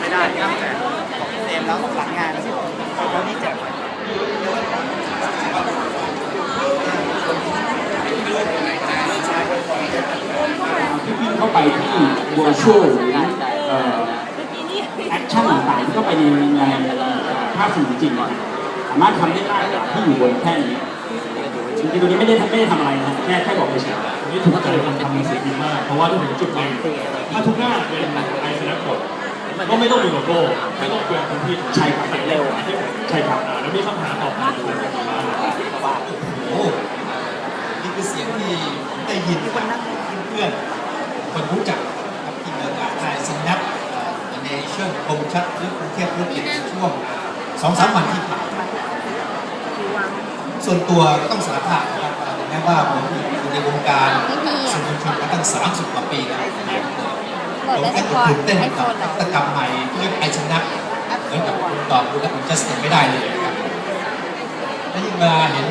แล้วหลังงานแล้วนี่แจกพี่วิ่งเข้าไปที่ virtual หรือเอ่อแอคชั่นต่างๆที่เข้าไปในในภาพสมือจริงเนี่ยสามารถทำได้ง่ากที่อยู่บนแค่นี้จริงๆตรงนี้ไม่ได้ไม่ได้ทำอะไรนะแค่แค่บอกเฉยอันนี้ถูกใจคนทำมือสีดีมาก เพราะว่าถ้าถึงจุดหนึงถ้าทุกหน้าเป็นไอสแนปหมด ก็ไม่ต้องมีโลโก้ไม่ต้องเปลืองพื้นที่ๆใช่ครับเร็วใช่ครับอ่าแล้วมีคำถามตอบมาดูกันดีมากโอ้นี่คือเสียงที่ผมได้ยินจากเพื่อนๆคนรู้จักครับที่มีโอกาสได้สแนปในช่วงคมชัดหรือกรุงเทพธุรกิจในช่วงสองสามวันที่ผ่านมาส่วนตัวก็ต้องสารภาพนะครับว่าถึงแม้ว่าผมอยู่ในวงการสื่อมวลชนมาตั้ง 30 กว่าปีแล้ว ผมก็ตื่นเต้นกับนวัตกรรมใหม่ที่เรียกไอชนะเหมือนกับคุณตอบคุณและคุณจัสตินไม่ได้เลยนะครับและยิ่งมาเห็น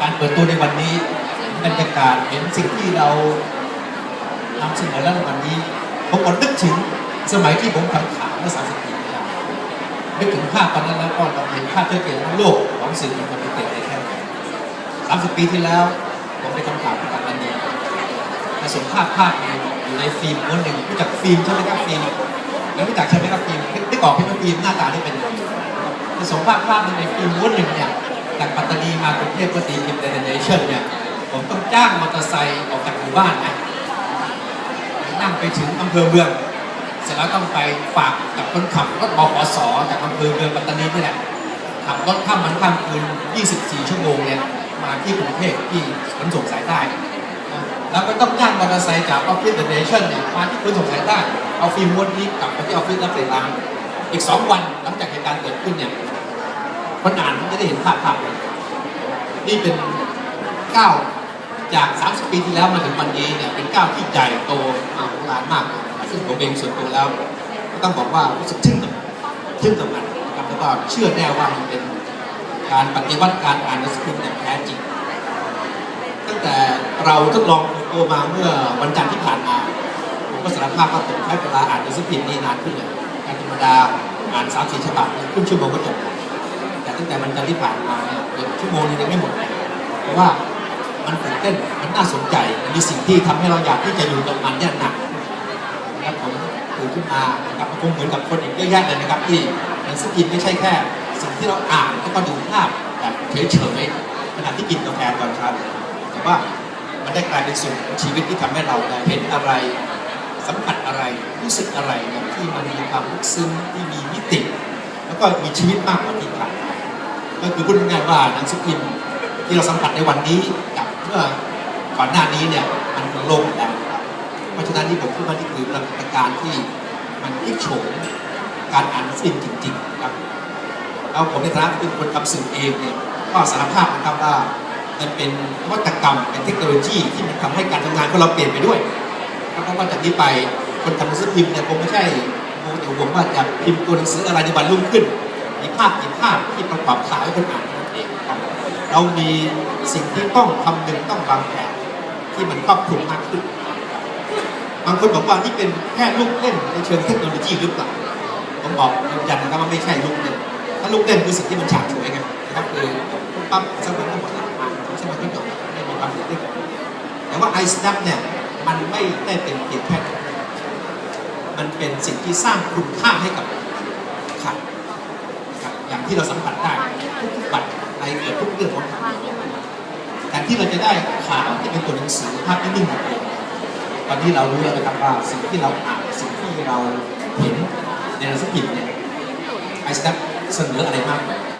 การเปิดตัวในวันนี้บรรยากาศเห็นสิ่งที่เรานำเสนอแล้วในวันนี้ผมก็นึกถึงสมัยที่ผมทำข่าวเมื่อ30ปีที่แล้วนึกถึงภาพตอนนั้นแล้วก็เราเห็นภาพเจ้าเกียรติโลกของสื่อมวลชนเป็นเกิดในแค่ไหน30ปีที่แล้ว ผมไปทำข่าวที่ปัตตานีมาส่งภาพภาพหนึ่ง อยู่ในฟิล์มม้วนหนึ่งรู้จักฟิล์มใช่ไหมครับฟิล์มแล้วรู้จักใช่ไหมครับฟิล์มนึกออกไหมครับฟิล์มหน้าตาได้เป็นยังไงผสมภาพภาพหนึ่งในฟิล์มม้วนหนึ่งเนี่ยจากปัตตานีมากรุงเทพเพื่อตีอินเตอร์เนชั่นเนี่ยผมต้องจ้างมอเตอร์ไซค์ออกจากหมู่บ้านนะนั่งไปถึงอำเภอเมือง เสร็จแล้วต้องไปฝากกับคนขับรถบขสจากอำเภอเมืองปัตตานีนี่แหละขับรถข้ามวันข้ามคืน 24 ชั่วโมงเนี่ยมาที่กรุงเทพที่ขนส่งสายใต้ แล้วก็ต้องจ้างมอเตอร์ไซค์จากออฟฟิศเดอะเนชั่นเนี่ยมาที่ขนส่งสายใต้เอาฟิล์มม้วนนี้กลับไปที่ออฟฟิศแล้วไปล้างอีกสองวันหลังจากเหตุการณ์เกิดขึ้นเนี่ยคนอ่านจะได้เห็นภาพภาพเลยนี่เป็นก้าวจาก30ปีที่แล้วมาถึงวันนี้เนี่ยเป็นก้าวที่ใหญ่โตมากลานมาก ซึ่งผมเองส่วนตัวแล้ว ก็ต้องบอกว่ารู้สึกทึ่งกับทึ่งกับมันนะครับแล้วก็เชื่อแน่ว่ามันเป็นการปฏิวัติการอ่านหนังสือพิมพ์อย่างแท้จริง เราทดลองตัวมาเมื่อวันจันทร์ที่ผ่านมาผมก็สารภาพว่าผมใช้เวลาอ่านหนังสือพิมพ์นี่นานขึ้นเลยการธรรมดาอ่านสามสี่ฉบับครึ่งชั่วโมงก็จบแล้วแต่ตั้งแต่วันจันทร์ที่ผ่านมาเนี่ยเกือบชั่วโมงนึงยังไม่หมดเลยเพราะว่ามันตื่นเต้นมันน่าสนใจมันมีสิ่งที่ทำให้เราอยากที่จะอยู่กับมันเนี่ยหนักนะครับผมตื่นขึ้นมานะครับคงเหมือนกับคนอีกเยอะแยะเลยนะครับที่หนังสือพิมพ์ไม่ใช่แค่ สิ่งที่เราอ่านแล้วก็ดูภาพแบบเฉยๆขณะที่กินกาแฟตอนเช้าแต่ว่า มันได้กลายเป็นส่วนของชีวิตที่ทำให้เราได้เห็นอะไร สัมผัสอะไรรู้สึกอะไรนี่ยที่มันมีความลึกซึ้งที่มีมิติ แล้วก็มีชีวิตมากกว่าที่ผ่านมาก็คือพูดง่ายๆว่าหนังสือพิมพ์ที่เราสัมผัสในวันนี้กับเมื่อก่อนหน้านี้เนี่ยมันคนโลกแล้วเพราะฉะนั้นนี่ผมคิดว่านี่คือปรากฏการณ์ที่มันพลิกโฉมการอ่านหนังสือพิมพ์จริงๆครับแล้วผมในฐานะเป็นคนทำสื่อเองเนี่ยก็สารภาพนะครับว่า มันเป็นนวัตกรรมเป็นเทคโนโลยีที่มันทำให้การทำงานของเราเปลี่ยนไปด้วยเพราะว่าจากนี้ไปคนทำหนังสือพิมพ์เนี่ยคงไม่ใช่โมเดลหวังว่าจะพิมพ์ตัวหนังสืออะไรในวันรุ่งขึ้น มีภาพกี่ภาพที่ประกอบขายให้คนอ่านนั่นเองครับเรามีสิ่งที่ต้องคำนึงต้องวางแผนที่มันครอบคลุมมากขึ้นบางคนบอกว่านี่เป็นแค่ลูกเล่นในเชิงเทคโนโลยีหรือเปล่าผมบอกยืนยันนะครับว่าไม่ใช่ลูกเล่นถ้าลูกเล่นคือสิ่งที่มันฉาบฉวยไงนะครับคือปั๊บสมัยก็หมดแล้ว ความตื่นเต้นแต่ว่า i snap เนี่ยมันไม่ได้เป็นเพียงแค่มันเป็นสิ่งที่สร้างคุณค่าให้กับข่าวนะครับอย่างที่เราสัมผัสได้ทุกๆบัตรในเกือบทุกเรื่องของข่าวแต่ที่เราจะได้ข่าวที่เป็นตัวหนังสือภาพนิ่งๆแบบนี้ตอนนี้เรารู้แล้วนะครับว่าสิ่งที่เราอ่านสิ่งที่เราเห็นในหนังสือพิมพ์เนี่ย i snap เสนออะไรมากกว่า